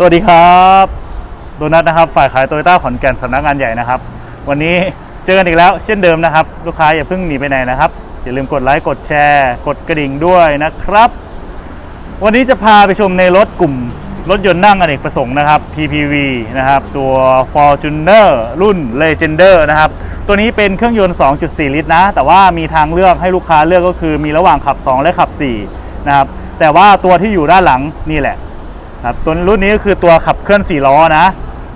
สวัสดีครับโดนัทนะครับฝ่ายขายโตโยต้าขอนแก่นสำนักงานใหญ่นะครับ วันนี้เจอกันอีกแล้วเช่นเดิมนะครับ ลูกค้าอย่าเพิ่งหนีไปไหนนะครับ อย่าลืมกดไลค์กดแชร์ กดกระดิ่งด้วยนะครับ วันนี้จะพาไปชมในรถกลุ่มรถยนต์นั่งอเนกประสงค์นะครับ PPV นะครับ ตัว Fortuner รุ่น Legender นะครับ ตัวนี้เป็นเครื่องยนต์ 2.4 ลิตรนะ แต่ว่ามีทางเลือกให้ลูกค้าเลือกก็คือมีระหว่างขับ 2 และขับ4นะครับแต่ว่าตัวที่อยู่ด้านหลังนี่แหละ ครับตัวรุ่นนี้ก็คือตัวขับเคลื่อน 4 ล้อนะ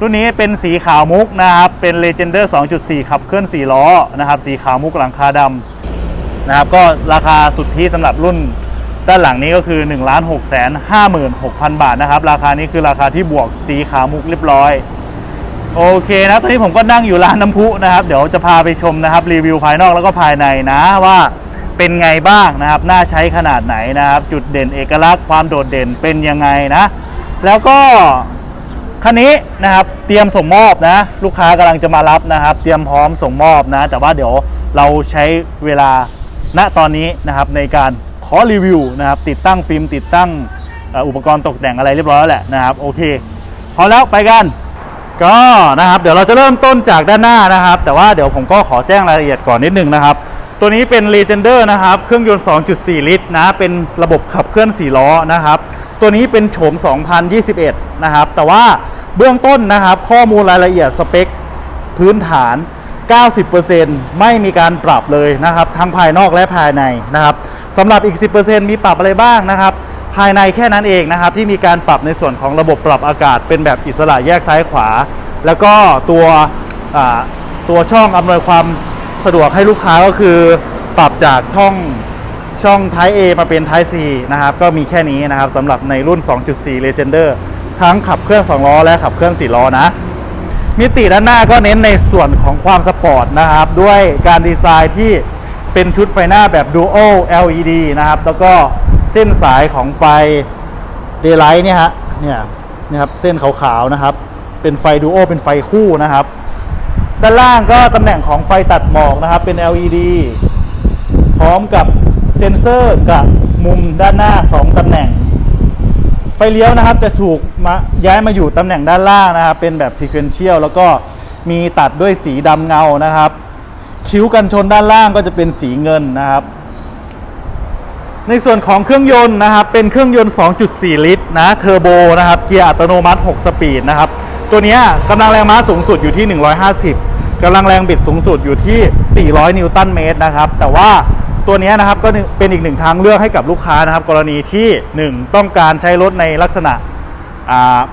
รุ่นนี้เป็นสีขาวมุกนะครับ เป็น Legender 2.4 ขับเคลื่อน 4 ล้อนะครับ สีขาวมุกหลังคาดำนะครับ ก็ราคาสุดทธิสำหรับรุ่นด้านหลังนี้ก็คือ 1 6 5 6 0 0 0 บาทนะครับ ราคานี้คือราคาที่บวกสีขาวมุกเรียบร้อย โอเคนะ ตอนนี้ผมก็นั่งอยู่ร้านน้ำพุนะครับ เดี๋ยวจะพาไปชมนะครับรีวิวภายนอกแล้วก็ภายในนะว่าเป็นไงบ้างนะครับ น่าใช้ขนาดไหนนะครับ จุดเด่นเอกลักษณ์ความโดดเด่นเป็นยังไงนะ แล้วก็คันนี้นะครับเตรียมส่งมอบนะ ลูกค้ากำลังจะมารับนะครับ เตรียมพร้อมส่งมอบนะ แต่ว่าเดี๋ยวเราใช้เวลาณตอนนี้นะครับในการขอรีวิวนะครับ ติดตั้งฟิล์มติดตั้งอุปกรณ์ตกแต่งอะไรเรียบร้อยแล้วแหละนะครับโอเคพอแล้วไปกันก็นะครับเดี๋ยวเราจะเริ่มต้นจากด้านหน้านะครับ แต่ว่าเดี๋ยวผมก็ขอแจ้งรายละเอียดก่อนนิดนึงนะครับ ตัวนี้เป็น Legender นะครับ เครื่องยนต์ 2.4 ลิตรนะ เป็นระบบขับเคลื่อน 4 ล้อนะครับ ตัวนี้เป็นโฉม 2021 นะครับ แต่ว่าเบื้องต้นนะครับ ข้อมูลรายละเอียดสเปคพื้นฐาน 90%ไม่มีการปรับเลยนะครับ ทั้งภายนอกและภายในนะครับสำหรับอีก 10%มีปรับอะไรบ้างนะครับ ภายในแค่นั้นเองนะครับ ที่มีการปรับในส่วนของระบบปรับอากาศ เป็นแบบอิสระแยกซ้ายขวา แล้วก็ตัวตัวช่องอำนวยความสะดวกให้ลูกค้าก็คือปรับจากช่อง ช่อง Type A มาเป็น Type C นะครับ ก็มีแค่นี้นะครับสำหรับในรุ่น 2.4 Legender ทั้งขับเคลื่อน2ล้อ และขับเคลื่อน4ล้อนะ มิติด้านหน้าก็เน้นในส่วนของความสปอร์ตนะครับ ด้วยการดีไซน์ที่เป็นชุดไฟหน้าแบบ Dual LED นะครับ แล้วก็เส้นสายของไฟ Daylight เนี่ยฮะ เนี่ยนะครับเส้นขาวๆนะครับ เป็นไฟ Dual เป็นไฟคู่นะครับ ด้านล่างก็ตำแหน่งของไฟตัดหมอกนะครับ เป็น LED พร้อมกับ ซ็นเซอร์กับมุมด้านหน้า 2ตำแหน่ง ไฟเลี้ยวนะครับจะถูกมาย้ายมาอยู่ตำแหน่งด้านล่างนะครับ เป็นแบบซีเควนเชียลแล้วก็มีตัดด้วยสีดำเงานะครับ คิ้วกันชนด้านล่างก็จะเป็นสีเงินนะครับ ในส่วนของเครื่องยนต์นะครับ เป็นเครื่องยนต์ 2.4 ลิตรนะเทอร์โบนะครับ เกียร์อัตโนมัติ 6 สปีดนะครับ ตัวนี้กำลังแรงม้าสูงสุดอยู่ที่ 150กำลังแรงบิดสูงสุดอยู่ที่ 400 นิวตันเมตรนะครับ แต่ว่า ตัวนี้นะครับก็เป็นอีกหนึ่งทางเลือกให้กับลูกค้านะครับ กรณีที่ 1 ต้องการใช้รถในลักษณะ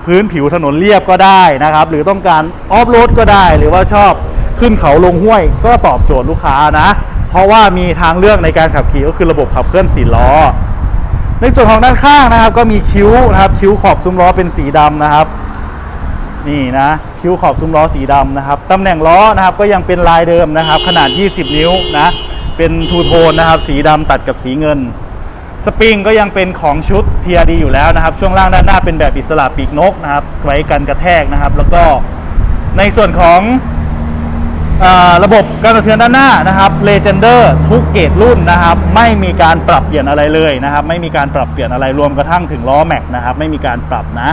พื้นผิวถนนเรียบก็ได้นะครับ หรือต้องการออฟโรดก็ได้ หรือว่าชอบขึ้นเขาลงห้วยก็ตอบโจทย์ลูกค้านะ เพราะว่ามีทางเลือกในการขับขี่ก็คือระบบขับเคลื่อนสี่ล้อ ในส่วนของด้านข้างนะครับ ก็มีคิ้วนะครับคิ้วขอบซุ้มล้อเป็นสีดำนะครับ นี่นะคิ้วขอบซุ้มล้อสีดำนะครับตำแหน่งล้อนะครับก็ยังเป็นลายเดิมนะครับ ขนาด 20 นิ้วนะ เป็นทูโทนนะครับ สีดำตัดกับสีเงิน สปริงก็ยังเป็นของชุด TRD อยู่แล้วนะครับ ช่วงล่างด้านหน้าเป็นแบบอิสระปีกนกนะครับ ไว้กันกระแทกนะครับ แล้วก็ในส่วนของอระบบการกระเทือนด้านหน้านะครับ Legender ทุกเกรดรุ่นนะครับ ไม่มีการปรับเปลี่ยนอะไรเลยนะครับ ไม่มีการปรับเปลี่ยนอะไรรวมกระทั่งถึงล้อแม็กนะครับ ไม่มีการปรับนะ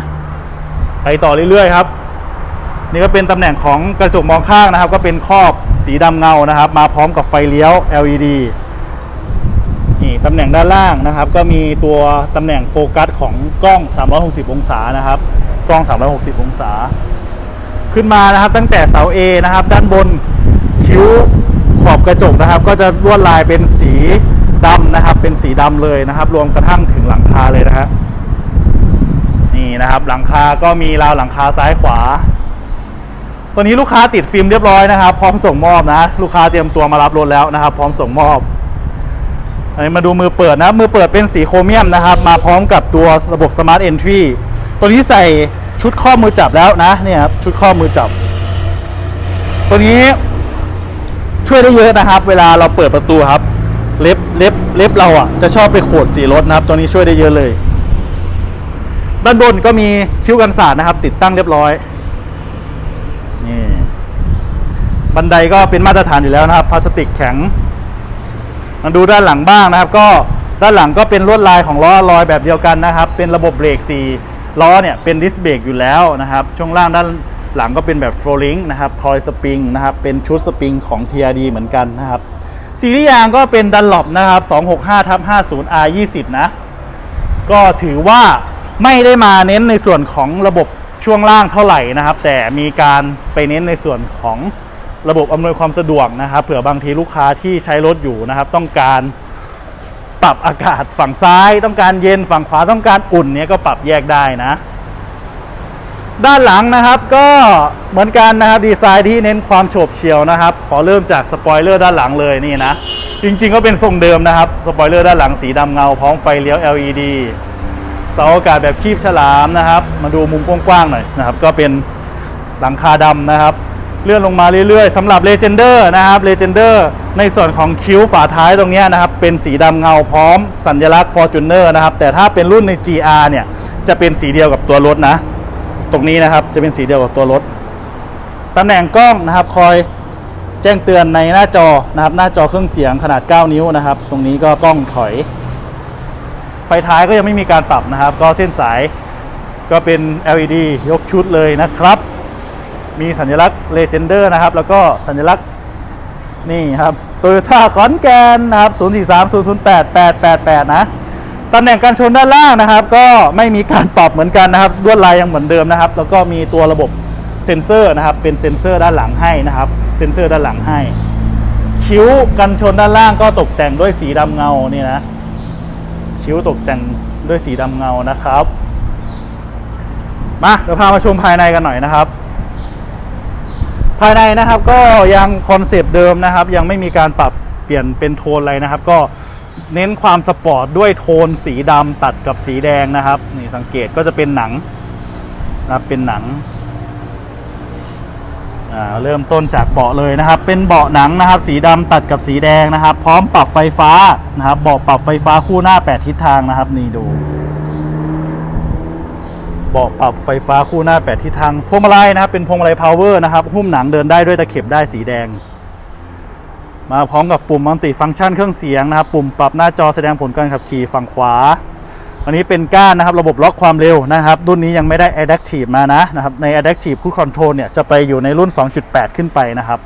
ไปต่อเรื่อยๆครับ นี่ก็เป็นตำแหน่งของกระจกมองข้างนะครับ ก็เป็นครอบ สีดำเงานะครับ มาพร้อมกับไฟเลี้ยว LED นี่ตำแหน่งด้านล่างนะครับ ก็มีตัวตำแหน่งโฟกัสของกล้อง 360 องศานะครับ กล้อง 360 องศา ขึ้นมานะครับตั้งแต่เสา A นะครับ ด้านบนคิ้วขอบกระจกนะครับ ก็จะลวดลายเป็นสีดำนะครับ เป็นสีดำเลยนะครับ รวมกระทั่งถึงหลังคาเลยนะฮะนี่นะครับหลังคาก็มีราวหลังคาซ้ายขวา ตัวนี้ลูกค้าติดฟิล์มเรียบร้อยนะครับ พร้อมส่งมอบนะ ลูกค้าเตรียมตัวมารับรถแล้วนะครับ พร้อมส่งมอบอันนี้มาดูมือเปิดนะ มือเปิดเป็นสีโครเมียมนะครับ มาพร้อมกับตัวระบบ Smart Entry ตัวนี้ใส่ชุดข้อมือจับแล้วนะเนี่ยครับชุดข้อมือจับ ตัวนี้ช่วยได้เยอะนะครับ เวลาเราเปิดประตูครับ เล็บเล็บเล็บเราอะจะชอบไปโขดสีรถนะครับ ตัวนี้ช่วยได้เยอะเลย ด้านบนก็มีคิ้วกันสาดนะครับ ติดตั้งเรียบร้อยนี่ บันไดก็เป็นมาตรฐานอยู่แล้วนะครับพลาสติกแข็งมาดูด้านหลังบ้างนะครับ ก็ด้านหลังก็เป็นลวดลายของล้อลอยแบบเดียวกันนะครับ เป็นระบบเบรก4ล้อเนี่ยเป็นดิสเบรกอยู่แล้วนะครับ ช่วงล่างด้านหลังก็เป็นแบบโฟลิงนะครับคอยสปริงนะครับ เป็นชุดสปริงของ TRD เหมือนกันนะครับซีรีส์ยางก็เป็นดันหลบนะครับ 265ทับ 50 R 20 นะ ก็ถือว่าไม่ได้มาเน้นในส่วนของระบบช่วงล่างเท่าไหร่นะครับ แต่มีการไปเน้นในส่วนของ ระบบอำนวยความสะดวกนะครับ เผื่อบางทีลูกค้าที่ใช้รถอยู่นะครับ ต้องการปรับอากาศฝั่งซ้าย ต้องการเย็นฝั่งขวาต้องการอุ่นเนี้ยก็ปรับแยกได้นะ ด้านหลังนะครับก็เหมือนกันนะครับดีไซน์ที่เน้นความโฉบเฉี่ยวนะครับ ขอเริ่มจากสปอยเลอร์ด้านหลังเลยนี่นะจริงๆก็เป็นทรงเดิมนะครับสปอยเลอร์ด้านหลังสีดำเงาพร้อมไฟเลี้ยว LED เสาอากาศแบบคีบฉลามนะครับ มาดูมุมกว้างๆหน่อยนะครับ ก็เป็นหลังคาดำนะครับ เลื่อนลงมาเรื่อยๆสำหรับ Legender นะครับ Legender ในส่วนของคิ้วฝาท้ายตรงนี้นะครับ เป็นสีดำเงาพร้อมสัญลักษณ์ Fortuner นะครับ แต่ถ้าเป็นรุ่นใน GR เนี่ย จะเป็นสีเดียวกับตัวรถนะ ตรงนี้นะครับจะเป็นสีเดียวกับตัวรถตำแหน่งกล้องนะครับคอยแจ้งเตือนในหน้าจอนะครับ หน้าจอเครื่องเสียงขนาด 9 นิ้วนะครับ ตรงนี้ก็กล้องถอย ไฟท้ายก็ยังไม่มีการปรับนะครับ ก็เส้นสายก็เป็น LED ยกชุดเลยนะครับ มีสัญลักษณ์ Legender นะครับ แล้วก็สัญลักษณ์นี่ครับ Toyota ขอนแก่นนะครับ 043 008 888 นะตำแหน่งการชนด้านล่างนะครับ ก็ไม่มีการปรับเหมือนกันนะครับลวดลายยังเหมือนเดิมนะครับ แล้วก็มีตัวระบบเซ็นเซอร์นะครับ เป็นเซ็นเซอร์ด้านหลังให้นะครับ เซ็นเซอร์ด้านหลังให้ คิ้วกันชนด้านล่างก็ตกแต่งด้วยสีดำเงานี่นะ คิ้วตกแต่งด้วยสีดำเงานะครับ มาเดี๋ยวพามาชมภายในกันหน่อยนะครับ ภายในนะครับก็ยังคอนเซปต์เดิมนะครับ ยังไม่มีการปรับเปลี่ยนเป็นโทนอะไรนะครับ ก็เน้นความสปอร์ตด้วยโทนสีดำตัดกับสีแดงนะครับนี่สังเกตก็จะเป็นหนังนะครับเป็นหนังอ่าเริ่มต้นจากเบาะเลยนะครับ เป็นเบาะหนังนะครับ สีดำตัดกับสีแดงนะครับ พร้อมปรับไฟฟ้านะครับเบาะปรับไฟฟ้าคู่หน้า 8 ทิศทางนะครับ นี่ดู เบาะปรับไฟฟ้าคู่หน้า 8 ทิศทาง พวงมาลัยนะครับ เป็นพวงมาลัยพาวเวอร์นะครับ หุ้มหนังเดินได้ด้วยตะเข็บได้สีแดง มาพร้อมกับปุ่มมัลติฟังก์ชันเครื่องเสียงนะครับ ปุ่มปรับหน้าจอแสดงผลการขับขี่ฝั่งขวา อันนี้เป็นก้านนะครับ ระบบล็อกความเร็วนะครับ รุ่นนี้ยังไม่ได้ Adaptive มานะนะครับ ใน Adaptive Cruise Control เนี่ย จะไปอยู่ในรุ่น 2.8 ขึ้นไปนะครับ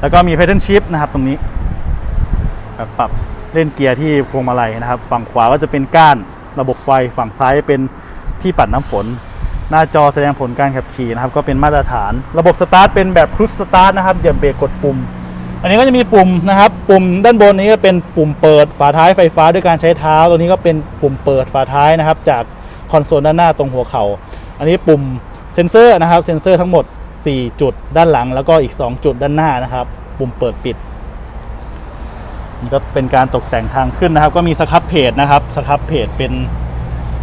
แล้วก็มี Pattern Shift นะครับตรงนี้ครับปรับเล่นเกียร์ที่พวงมาลัยนะครับ ฝั่งขวาก็จะเป็นก้านระบบไฟฝั่งซ้ายเป็น ที่ปัดน้ำฝน หน้าจอแสดงผลการขับขี่นะครับ ก็เป็นมาตรฐาน ระบบสตาร์ทเป็นแบบครุ e สตาร์ทนะครับอย่าเบรกกดปุ่ม อันนี้ก็จะมีปุ่มนะครับ ปุ่มด้านบนนี้ก็เป็นปุ่มเปิดฝาท้ายไฟฟ้าด้วยการใช้เท้า ตัวนี้ก็เป็นปุ่มเปิดฝาท้ายนะครับ จากคอนโซลด้านหน้าตรงหัวเขา่า อันนี้ปุ่มเซ็นเซอร์นะครับเซ็นเซอร์ทั้งหมด 4 จุดด้านหลัง แล้วก็อีก 2 จุดด้านหน้านะครับ ปุ่มเปิดปิดนี่ก็เป็นการตกแต่งทางขึ้นนะครับ ก็มีสครับเพจนะครับสครับเพจเป็น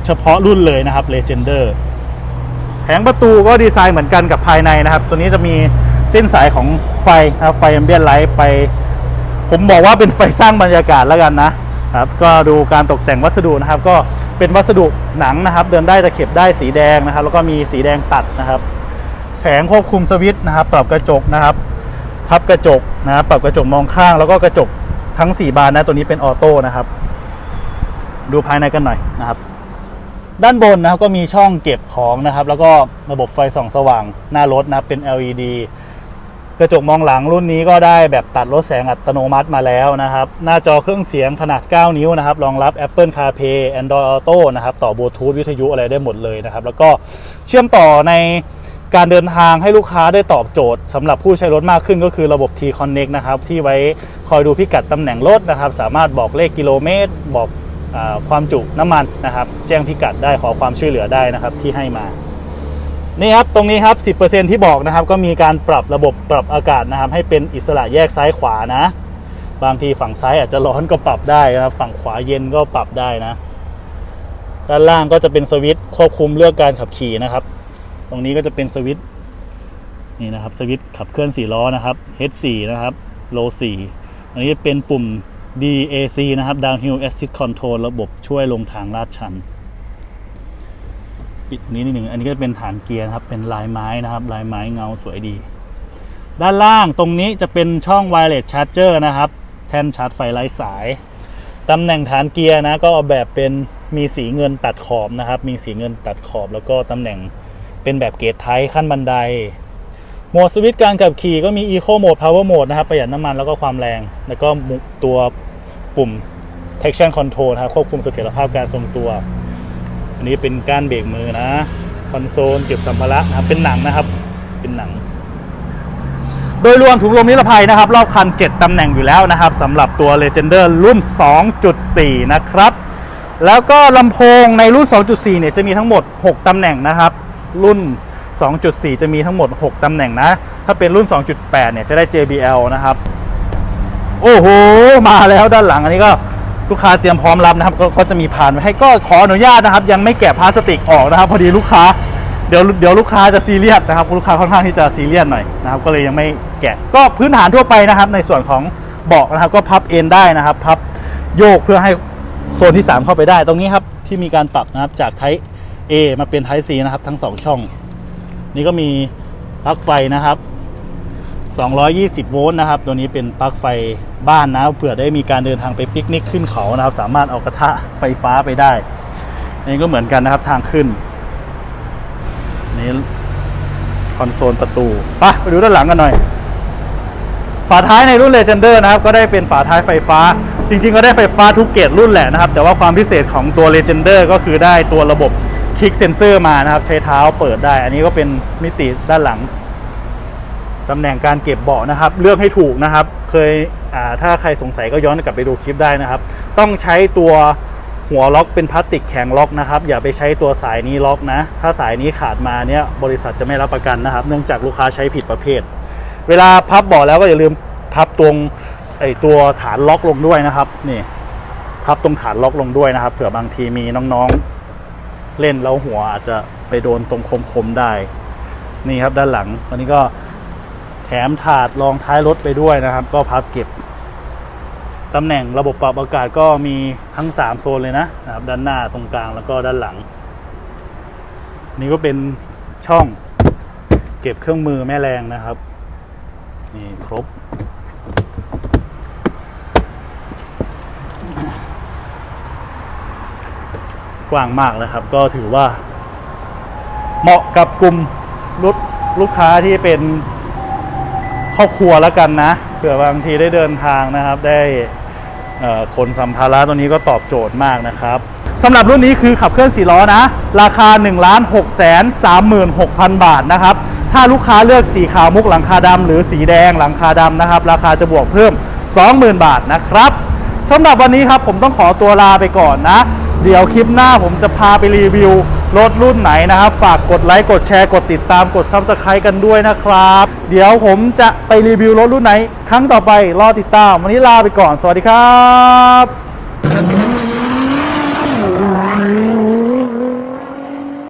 เฉพาะรุ่นเลยนะครับ Legender แผงประตูก็ดีไซน์เหมือนกันกับภายในนะครับ ตัวนี้จะมีเส้นสายของไฟนะครับไฟแอมเบียนไลท์ไฟ ผมบอกว่าเป็นไฟสร้างบรรยากาศแล้วกันนะครับ ก็ดูการตกแต่งวัสดุนะครับ ก็เป็นวัสดุหนังนะครับ เดินได้ตะเข็บได้สีแดงนะครับ แล้วก็มีสีแดงตัดนะครับ แผงควบคุมสวิตช์นะครับ ปรับกระจกนะครับ พับกระจกนะครับปรับกระจกมองข้าง แล้วก็กระจกทั้ง 4 บานนะตัวนี้เป็นออโต้นะครับ ดูภายในกันหน่อยนะครับ ด้านบนนะครับก็มีช่องเก็บของนะครับ แล้วก็ระบบไฟส่องสว่างหน้ารถนะเป็น LED กระจกมองหลังรุ่นนี้ก็ได้แบบตัดลดแสงอัตโนมัติมาแล้วนะครับ หน้าจอเครื่องเสียงขนาด 9 นิ้วนะครับ รองรับ Apple CarPlay Android Auto นะครับ ต่อบลูทูธวิทยุอะไรได้หมดเลยนะครับ แล้วก็เชื่อมต่อในการเดินทางให้ลูกค้าได้ตอบโจทย์สำหรับผู้ใช้รถมากขึ้นก็คือระบบ T Connect นะครับ ที่ไว้คอยดูพิกัดตำแหน่งรถนะครับ สามารถบอกเลขกิโลเมตร บอก ความจุน้ำมันนะครับ แจ้งพิกัดได้ขอความช่วยเหลือได้นะครับที่ให้มา นี่ครับตรงนี้ครับ 10%ที่บอกนะครับ ก็มีการปรับระบบปรับอากาศนะครับ ให้เป็นอิสระแยกซ้ายขวานะ บางทีฝั่งซ้ายอาจจะร้อนก็ปรับได้นะครับ ฝั่งขวาเย็นก็ปรับได้นะ ด้านล่างก็จะเป็นสวิตช์ควบคุมเรื่องการขับขี่นะครับ ตรงนี้ก็จะเป็นสวิตช์นี่นะครับสวิตช์ขับเคลื่อน4ล้อนะครับ H4 นะครับ Low 4อันนี้เป็นปุ่ม DAC นะครับ Downhill Assist Control ระบบช่วยลงทางลาดชัน ปิดตรงนี้นิดหนึ่ง อันนี้ก็เป็นฐานเกียร์ครับ เป็นลายไม้นะครับ ลายไม้เงาสวยดี ด้านล่างตรงนี้จะเป็นช่อง wireless charger นะครับ แท่นชาร์จไฟไร้สาย ตำแหน่งฐานเกียร์นะ ก็ออกแบบเป็นมีสีเงินตัดขอบนะครับ มีสีเงินตัดขอบ แล้วก็ตำแหน่งเป็นแบบเกรดไทยขั้นบันได โหมดสวิตช์การขับขี่ก็มี Eco Mode Power Mode นะครับ ประหยัดน้ำมันแล้วก็ความแรง แล้วก็ตัว ปุ่ม Traction Control นะครับควบคุมเสถียรภาพการทรงตัว อันนี้เป็นก้านเบรกมือนะคอนโซลเก็บสัมภาระนะครับเป็นหนังนะครับ เป็นหนัง โดยรวมถุงลมนิรภัยนะครับ รอบคัน 7 ตำแหน่งอยู่แล้วนะครับสำหรับตัว Legender รุ่น 2.4 นะครับ แล้วก็ลำโพงในรุ่น 2.4 เนี่ยจะมีทั้งหมด 6 ตำแหน่งนะครับ รุ่น 2.4 จะมีทั้งหมด 6 ตำแหน่งนะ ถ้าเป็นรุ่น 2.8 เนี่ยจะได้ JBL นะครับ โอ้โห มาแล้วด้านหลังอันนี้ก็ลูกค้าเตรียมพร้อมรับนะครับกก็จะมีผ่านไว้ให้ก็ขออนุญาตนะครับ ยังไม่แกะพลาสติกออกนะครับ พอดีลูกค้าเดี๋ยวเดี๋ยวลูกค้าจะซีเรียสนะครับลูกค้าค่อนข้างที่จะซีเรียสหน่อยนะครับ ก็เลยยังไม่แกะก็พื้นฐานทั่วไปนะครับ ในส่วนของเบาะนะครับ ก็พับเอนได้นะครับ พับโยกเพื่อให้โซนที่ 3 เข้าไปได้ ตรงนี้ครับที่มีการปรับนะครับจากไทป์ A มาเป็นไทป์ C นะครับ ทั้ง 2 ช่อง นี่ก็มีปลั๊กไฟนะครับ 220 โวลต์นะครับ ตัวนี้เป็นปลั๊กไฟบ้านนะ เผื่อได้มีการเดินทางไปปิกนิกขึ้นเขานะครับ สามารถเอากระทะไฟฟ้าไปได้อันนี้ก็เหมือนกันนะครับทางขึ้น นี่คอนโซลประตูไปไปดูด้านหลังกันหน่อย ฝาท้ายในรุ่น Legender นะครับ ก็ได้เป็นฝาท้ายไฟฟ้า จริง ๆ ก็ได้ไฟฟ้าทุกเกรดรุ่นแหละนะครับ แต่ว่าความพิเศษของตัว Legender ก็คือได้ตัวระบบ Kick Sensor มานะครับ ใช้เท้าเปิดได้ อันนี้ก็เป็นมิติด้านหลัง ตำแหน่งการเก็บเบาะนะครับ เลือกให้ถูกนะครับ เคยถ้าใครสงสัยก็ย้อนกลับไปดูคลิปได้นะครับ ต้องใช้ตัวหัวล็อกเป็นพลาสติกแข็งล็อกนะครับ อย่าไปใช้ตัวสายนี้ล็อกนะ ถ้าสายนี้ขาดมาเนี่ยบริษัทจะไม่รับประกันนะครับ เนื่องจากลูกค้าใช้ผิดประเภท เวลาพับเบาะแล้วก็อย่าลืมพับตรงไอตัวฐานล็อกลงด้วยนะครับนี่พับตรงฐานล็อกลงด้วยนะครับ เผื่อบางทีมีน้องๆ เล่นแล้วหัวอาจจะไปโดนตรงคมๆได้ นี่ครับด้านหลังอันนี้ก็ แถมถาดรองท้ายรถไปด้วยนะครับ ก็พับเก็บตำแหน่งระบบปรับอากาศก็มีทั้ง 3 โซนเลยนะนะครับ ด้านหน้าตรงกลางแล้วก็ด้านหลัง นี่ก็เป็นช่องเก็บเครื่องมือแม่แรงนะครับ นี่ครบ กว้างมากนะครับ ก็ถือว่า เหมาะกับกลุ่มรถลูกค้าที่เป็น ครอบครัวแล้วกันนะเผื่อบางทีได้เดินทางนะครับ ได้เอ่อขนสัมภาระตัวนี้ก็ตอบโจทย์มากนะครับสำหรับรุ่นนี้คือขับเคลื่อน4ล้อนะ ราคา 1 6 3 6 0 0 0 บาทนะครับ ถ้าลูกค้าเลือกสีขาวมุกหลังคาดำหรือสีแดงหลังคาดำนะครับ ราคาจะบวกเพิ่ม 20,000 บาทนะครับสำหรับวันนี้ครับผมต้องขอตัวลาไปก่อนนะ เดี๋ยวคลิปหน้าผมจะพาไปรีวิว รถรุ่นไหนนะครับ ฝากกดไลค์กดแชร์กดติดตามกด s u b สไครต์กันด้วยนะครับ เดี๋ยวผมจะไปรีวิวรถรุ่นไหน ครั้งต่อไปรอติดตาม วันนี้ลาไปก่อน สวัสดีครับ